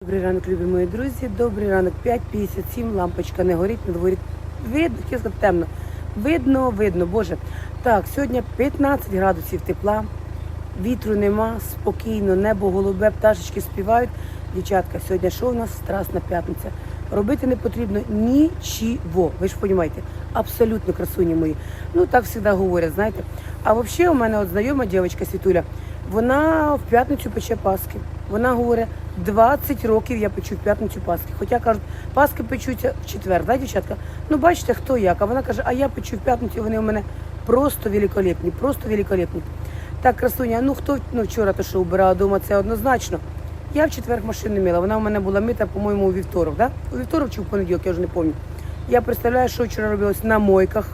Добрий ранок, любі мої друзі. Добрий ранок, 5.57, лампочка не горить, на дворі видно, сказати, темно. Видно, видно, Боже. Так, сьогодні 15 градусів тепла, вітру нема, спокійно, небо голубе, пташечки співають. Дівчатка, сьогодні що у нас? Страсна п'ятниця. Робити не потрібно нічого. Ви ж розумієте, абсолютно красуні мої. Ну так завжди говорять, знаєте. А взагалі у мене от знайома дівчинка Світуля, вона в п'ятницю пече паски. Вона говорить, 20 років я печу в п'ятницю паски. Хоча кажуть, паски печуться в четвер, да, дівчатка? Ну бачите, хто як. А вона каже, а я печу в п'ятницю, вони у мене просто великолепні, просто великолепні. Так, красуня, ну хто ну, вчора то, що убирала вдома, це однозначно. Я в четвер машину не мила. Вона у мене була мита, по-моєму, у вівторок. Да? У вівторок чи в понеділок, я вже не пам'ятаю. Я представляю, що вчора робилось на мойках.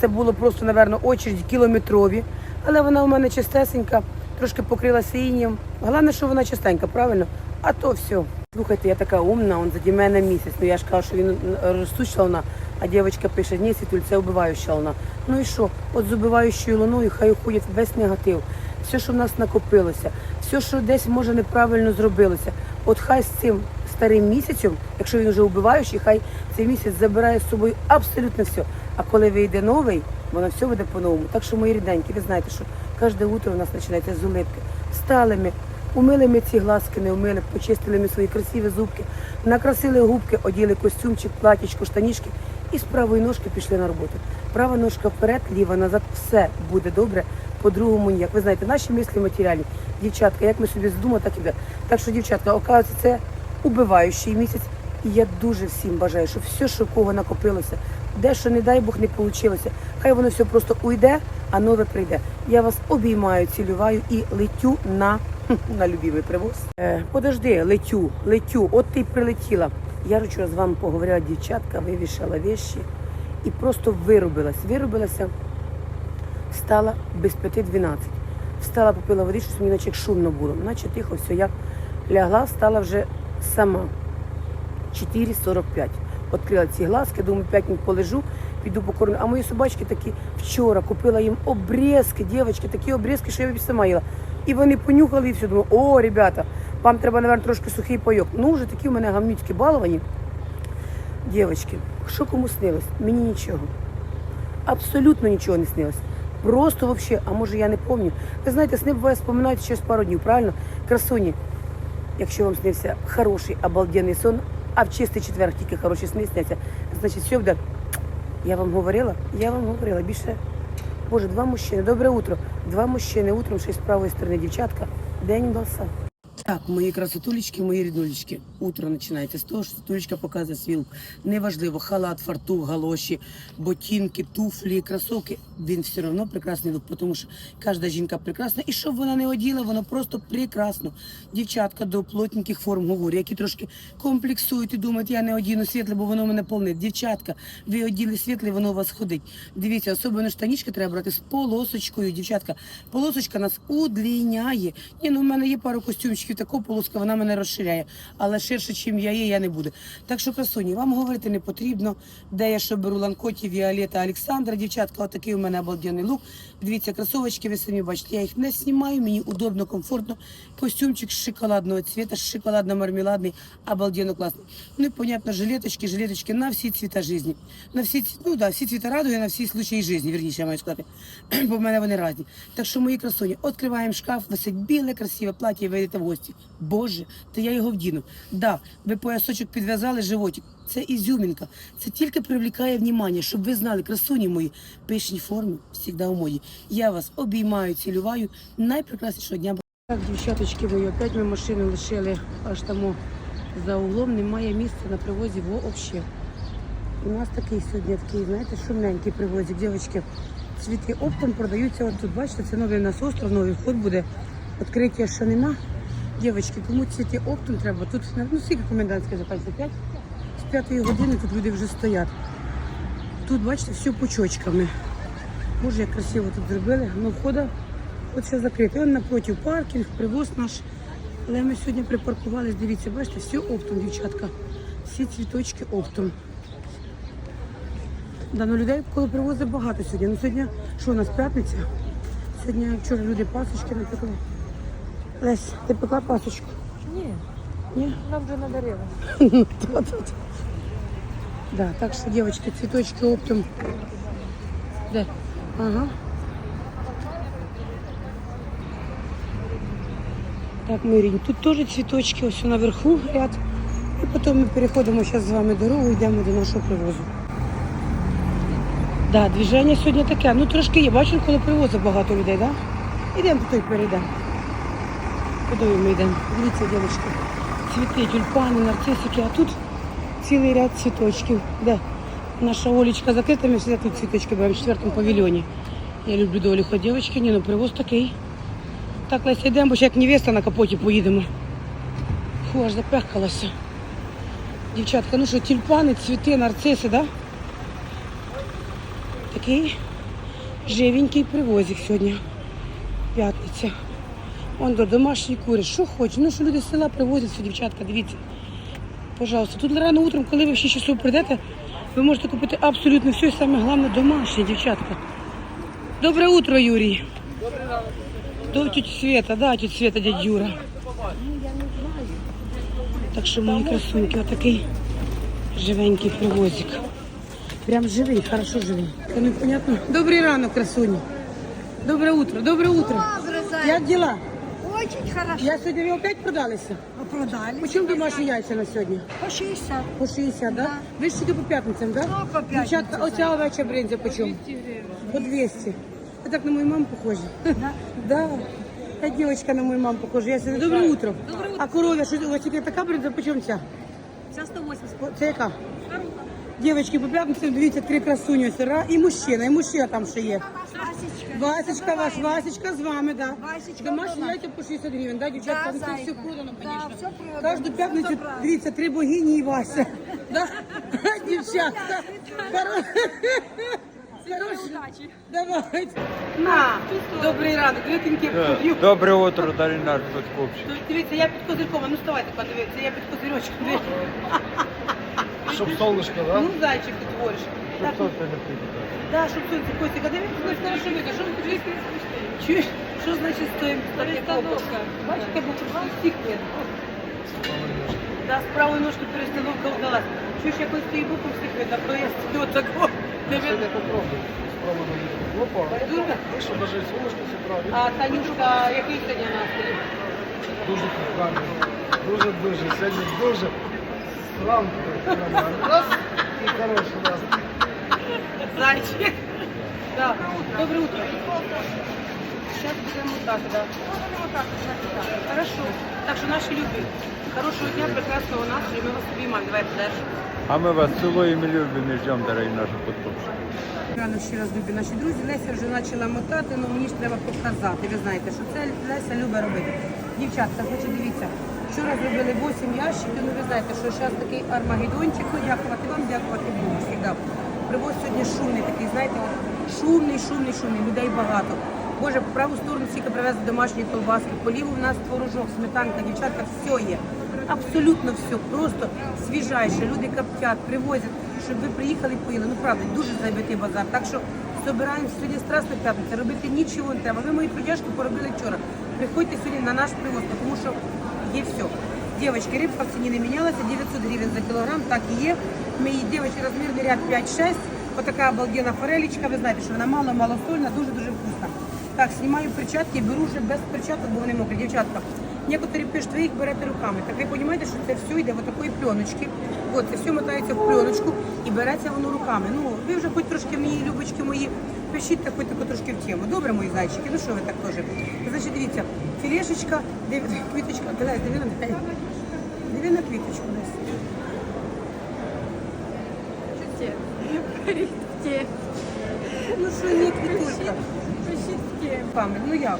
Це було просто, напевно, очередь кілометрові. Але вона у мене чистесенька, трошки покрилася інім. Головне, що вона чистенька, правильно? А то все. Слухайте, я така умна, он заді мене місяць. Ну я ж кажу, що він розсуща луна, а дівчинка пише, ні, Світуль, це убиваюча луна. Ну і що? От з убиваючою луною хай уходить весь негатив. Все, що в нас накопилося, все, що десь може неправильно зробилося. От хай з цим старим місяцем, якщо він вже убиваючий, хай цей місяць забирає з собою абсолютно все. А коли вийде новий, воно все буде по-новому. Так що, мої рідненькі, ви знаєте, що кожне утро у нас починається з улипки. Встали ми, умили ми ці глазки, не умили, почистили ми свої красиві зубки, накрасили губки, оділи костюмчик, платічко, штанішки і з правої ножки пішли на роботу. Права ножка вперед, ліва назад, все буде добре. По-другому ніяк. Ви знаєте, наші мислі матеріальні. Дівчатка, як ми собі здумали, так і буде. Так що, дівчатка, оказується, це убиваючий місяць. І я дуже всім бажаю, щоб все, що в кого накопилося, де що, не дай Бог, не вийшло, хай воно все просто уйде, а нове прийде. Я вас обіймаю, цілюваю і летю на, на любимий привоз. Е, подожди, летю, летю, от ти прилетіла. Я вчора з вами поговорила, дівчатка, вивішала вещі і просто виробилась. Виробилася, встала без п'яти 12. Встала, попила води, щось мені наче шумно було. Наче тихо, все, я лягла, встала вже сама. 4,45. Відкрила ці глазки, думаю, 5 минут полежу, піду покормлю. А мої собачки такі вчора купила їм обрізки, дівчатки, такі обрізки, що я б сама їла. І вони понюхали і все. Думаю, о, ребята, вам треба, мабуть, трошки сухий пайок. Ну, вже такі в мене гамнючки баловані. Дівчатки, що кому снилось? Мені нічого. Абсолютно нічого не снилось. Просто вообще, а може я не пам'ятаю. Ви знаєте, сни буває споминають через пару днів, правильно? Красуні, якщо вам снився хороший, обалденний сон, а в чистий четвер тільки хороші сни сняться, значить все. Я вам говорила, я вам говорила, більше. Боже, два мужчини, добре утро. Два мужчини утром, ще з правої сторони дівчатка. День удався. Так, мої красотулечки, мої ріднулечки. Утро починається з того, що стулечка показує свій. Неважливо, халат, фартух, галоші, ботинки, туфлі, кросовки. Він все одно прекрасний лук, тому що кожна жінка прекрасна. І щоб вона не оділа, воно просто прекрасно. Дівчатка до плотненьких форм говорю, які трошки комплексують і думають, я не одіну світле, бо воно мене повнить. Дівчатка, ви оділи світле, воно у вас ходить. Дивіться, особливо штанічки треба брати з полосочкою. Дівчатка, полосочка нас удліняє. Ні, ну в мене є пару костюмчиків, така полоска, вона мене розширяє. Але ширше, ніж я є, я не буду. Так що, красуні, вам говорити не потрібно, де я що беру ланкоті, Віолета, Олександра. Дівчатка, отакий у мене обалденний лук. Дивіться, кросовочки, ви самі бачите, я їх не знімаю, мені удобно, комфортно. Костюмчик шоколадного цвіта, шоколадно-мармеладний, обалденно класний. Ну і, понятно, жилеточки, жилеточки на всі цвіта житті. На всі, ну да, всі цвіта радує, на всі случаї житті, вірніше, я маю сказати. Бо в мене вони різні. Так що, мої красуні, відкриваємо шкаф, висить біле, красиве плаття і ви йдете в гості. Боже, то я його вдіну. Да, ви поясочок підв'язали, животик. Це ізюмінка. Це тільки привлікає внимання, щоб ви знали, красуні мої, пишні форми завжди у моді. Я вас обіймаю, цілюваю. Найпрекраснішого дня. Так, дівчаточки мої, опять ми машину лишили аж там за углом, немає місця на привозі взагалі. У нас такий сьогодні такий, знаєте, шумненький привозик, дівчатки. Цвіти оптом продаються от тут. Бачите, це новий у нас остров, новий вход буде. Відкриття ще нема. Дівчатки, кому цвіти оптом треба, тут ну скільки комендантська закінчиться? 5? З п'ятої години тут люди вже стоять. Тут, бачите, все пучочками. Боже, як красиво тут зробили. Ну, входа от все закрите. Он напротив паркінг, привоз наш. Але ми сьогодні припаркувались, дивіться, бачите, все оптом, дівчатка. Всі цвіточки оптом. Да, ну людей коли привозить багато сьогодні. Ну сьогодні, що у нас п'ятниця? Сьогодні вчора люди пасочки напекли. Лесь, ти пекла пасочку? Ні. Ні? Нам вже надарили. Тут. Да, так что, девочки, цветочки оптом. Да. Ага. Так, Мирінь, тут теж цвіточки, ось наверху ряд. І потім ми переходимо зараз з вами дорогу, йдемо до нашого привозу. Да, движення сьогодні таке. Ну трошки є. Бачу, коли привозу багато людей, да? Ідемо той перейдемо. Куди ми йдемо? Дивіться, дівчатки. Цвіти, тюльпани, нарцисики, а тут цілий ряд цвіточків. Де? Наша Олечка закрита, ми всегда тут цвіточки беремо в четвертому павільйоні. Я люблю до Оліха дівчатки, ні, ну привоз такий. Так, Леся, йдемо, бо ще як невеста на капоті поїдемо. Фу, аж запехкалася. Дівчатка, ну що, тюльпани, цвіти, нарциси, да? Такий живенький привозик сьогодні. П'ятниця. Вон до домашні кури. Що хочеш? Ну що люди з села привозять, все, дівчатка, дивіться. Пожалуйста, тут рано утром, коли ви в 6 часов прийдете, ви можете купити абсолютно все, і саме головне домашнє, дівчатка. Добре утро, Юрій. До тетя Света, да, тетя Света, дядь Юра. Так що мої красунки, отакий живенький привозик. Прям живий, хорошо живий. Це непонятно. Добрий ранок, красуні. Добре утро, добре утро. Як діла? Очень хорошо. Я сьогодні ви опять продалися. А продали? Почему домашні яйця на сьогодні? По 60. По 60, да? Да. Ви ж тільки по п'ятницям, да? Ну, по п'ятницям, Дівчатка, оця овеча бринза по чому? По 200. Ви так на мою маму похожі. Да? Да. Та дівчинка на мою маму похожа. Я сьогодні, добре утро. А коров'я, що у вас тільки така бринза, по чому ця? Сейчас 180. По- Це яка? Дівчатки, по п'ятницям, дивіться, три красуні ось, ра, і мужчина, і мужчина там ще є. Васечка. Ваш, Васечка з вами, да. Васечка Домашні вдома. яйця по 60 гривень, да, дівчатка? Да, Ну, це все зайка. продано, Да, звісно. все продано, Кожну все п'ятницю, дивіться, три богині і Вася. Да? Дівчатка. Хоро-. Давайте. На, добрий ранок, п'ю. Доброе утро, Дарина Подкопчик. Дивіться, я під козирьком, а ну вставайте, подивіться, я під козирьочком. дивіться. Чтоб солнышко, да? Ну, зайчик ти твориш. Так, Чтоб солнце не прилетело. Да, щоб сонце Костя, дивіться, ну хорошо видно, що ви тут Чуєш, що значить стоїмо? Перестановка. Бачите, бо тут всіх видно. Да, з правої ножки перестановка вдалась. Чуєш, якось стою боком всіх видно, то я стою такого. Не видно. Сегодня попробуй. Попробуй. Опа. Дурно? Слышно, даже и солнышко с утра. А Танюшка, який сьогодні настрій? Дуже гарно. Дуже, дуже. Сьогодні дуже. Ранку. нормально. Раз. І хороший раз. Зайчик. Да. Доброе утро. Сейчас будем вот так, да. Хорошо. Так что наши любим. Хорошего дня, прекрасного настрою. Мы вас обіймаємо. Давай подальше. А мы вас целуем и любим и ждем, дорогие наши подкопчики. Рано ще раз любі наші друзі. Леся вже почала мотати, але мені ж треба показати. Ви знаєте, що це Леся любить робити. Дівчатка, значить, дивіться. Вчора зробили 8 ящиків, ну ви знаєте, що зараз такий армагеддончик, ну дякувати вам, дякувати Богу. Всегда. Привоз сьогодні шумний такий, знаєте, шумний, шумний, шумний, людей багато. Боже, по праву сторону стільки привезли домашні колбаски, по ліву в нас творожок, сметанка, дівчатка, все є. Абсолютно все, просто свіжайше. Люди коптять, привозять, щоб ви приїхали і поїли. Ну правда, дуже забитий базар. Так що збираємо сьогодні страсна п'ятниця, робити нічого не треба. Ви мої трудяшки поробили вчора. Приходьте сьогодні на наш привоз, тому що є все. Девочки, рибка в ціні не мінялася, 900 гривень за кілограм, так і є. Її, девочки, розмірний ряд 5-6. Отака обалденна форелечка, ви знаєте, що вона мало-мало сольна, дуже-дуже вкусна. Так, знімаю перчатки, беру вже без перчаток, бо вони мокрі. Дівчатка, некоторі пишуть, ви їх берете руками. Так ви розумієте, що це все йде в такої пленочки. От, це все мотається в пленочку і береться воно руками. Ну, ви вже хоч трошки мої любочки мої, пишіть так, хоч тако трошки в тему. Добре, мої зайчики, ну що ви так теж? Значить, дивіться, філешечка, див... квіточка, Диви, диви на неї. Диви на квіточку десь. Ну що, ні, квітулька. Пам'ять, ну як?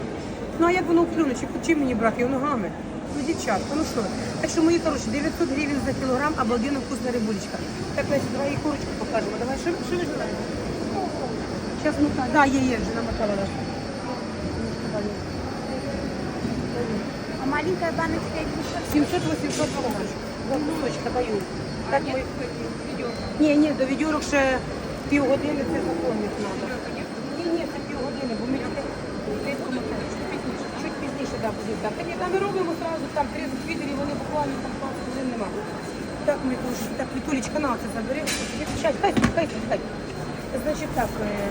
Ну а як воно в плюночі? Чим мені брати? Його ногами? Ну, дівчатка, ну що? Так що, мої хороші, 900 гривень за кілограм, обалденно вкусна рибулечка. Так, Леся, давай і курочку покажемо. Давай, що, що ви желаєте? Зараз ми так. Да, є, є, вже намотала вас. А маленькая баночка или 700-800 кілограмів. Два кусочка даю. Так ми... Ні, ні, до відьорок ще півгодини це законник треба. Ні, ні, це півгодини, бо ми близько мотаємо. Чуть пізніше. Чуть пізніше да, буде так. Ні, там ми робимо одразу, там 30 відерів, вони буквально там 20 хвилин нема. Так, ми дуже, так, Вітулечка, на це забери. Хай, хай, хай, хай. Значить так, е,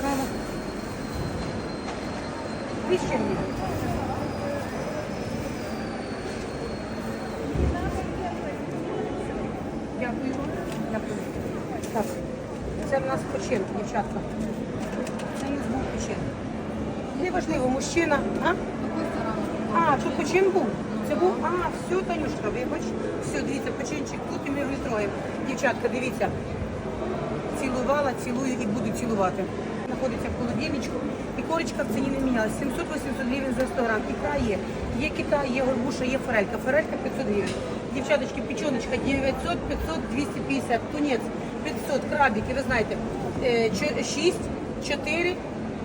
кава. Віще мені. Так, це в нас печенки, дівчатка. Це в нас був печенки. Неважливо, мужчина. А? А, тут почин був. Це був. А, все, Танюшка, вибач. Все, дивіться, починчик тут і ми троє. Дівчатка, дивіться. Цілувала, цілую і буду цілувати. Знаходиться в холодильничку. І корочка в ціні не мінялась. 700-800 гривень за 100 грам. Ікра є. Є кита, є горбуша, є форелька. Форелька 500 гривень. Дівчаточки, печеночка 900, 500, 250. Тунець 500, крабики, ви знаєте, 6, 4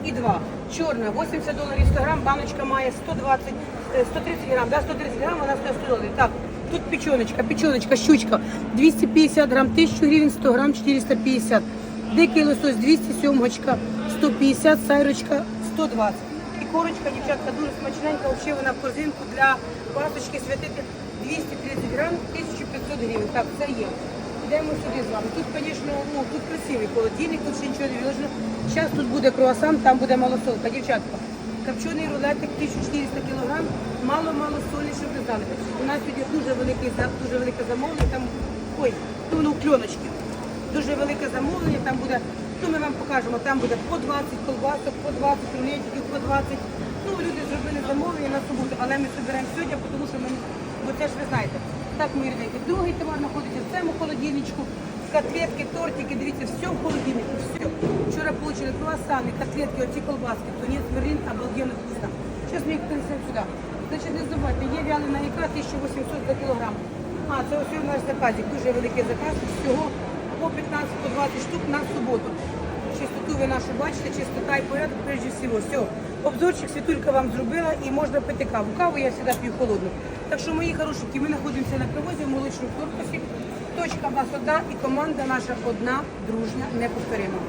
і 2. Чорна, 80 доларів 100 грам, баночка має 120, е, 130 грам, да, 130 грам, вона стоїть 100 доларів. Так, тут печеночка, печеночка, щучка, 250 грам, 1000 гривень, 100 грам, 450. Дикий лосось, 200, сьомгочка, 150, сайрочка, 120. І корочка, дівчатка, дуже смачненька, взагалі вона в корзинку для пасочки святити 230 грам, 1500 гривень. Так, це є. Йдемо сюди з вами. Тут, звісно, ну, тут красивий холодильник, тут ще нічого не виложено. Зараз тут буде круасан, там буде малосолка. Дівчатка, копчений рулетик 1400 кг, мало-мало солі, щоб ви знали. У нас сьогодні дуже великий дуже велике замовлення, там, ой, ну, кльоночки. Дуже велике замовлення, там буде, ну ми вам покажемо, там буде по 20 колбасок, по 20 рулетиків, по 20. Ну, люди зробили замовлення на суботу, але ми зберемо сьогодні, тому що ми, бо це ж ви знаєте. Так, мої рідненькі, другий товар знаходиться в цьому холодильничку, котлетки, тортики, дивіться, все в холодильнику, все. Вчора отримали круасани, котлетки, оці колбаски, тунець, берлін, обалденно вкусно. Зараз ми їх принесемо сюди. Значить, не забувайте, є вялена ікра 1800 за кілограм. А, це ось у нас заказик, дуже великий заказ, всього по 15-20 штук на суботу. Чистоту ви нашу бачите, чистота і порядок прежде всього. Все. Обзорчик світулька вам зробила і можна пити каву. Каву я завжди п'ю холодну. Так що, мої хорошенькі, ми знаходимося на привозі в молочному корпусі. Точка нас одна і команда наша одна, дружня, неповторима.